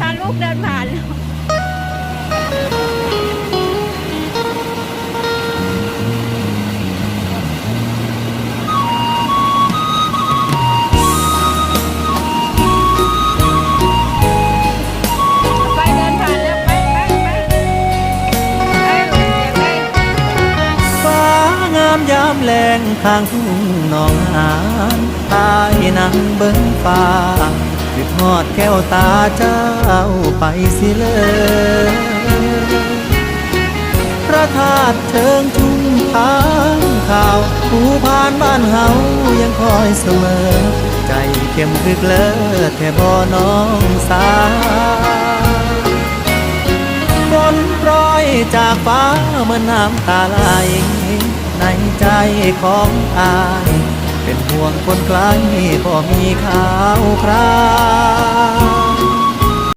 ถ้าลูกเดินผ่านเดินผ่านแล้วไปไปไปเอ้ยเดี๋ยวไปฟ้างามยามแรงทางทุ่งหนองหานตายนังเบิ้งฟ้า ดึกหอดแก้วตาเจ้าไปสิเลยพระธาตุเชิงชุมทางข่าวผู้ผ่านบ้านเฮายังคอยเสมอ ใจเข้มคึกเลิศแท่บ่น้องสาวฝนโปรยจากฟ้าเมื่อน้ำตาไหลในใจของอาย เป็นห่วงคนไกลพอมีข่าวคราว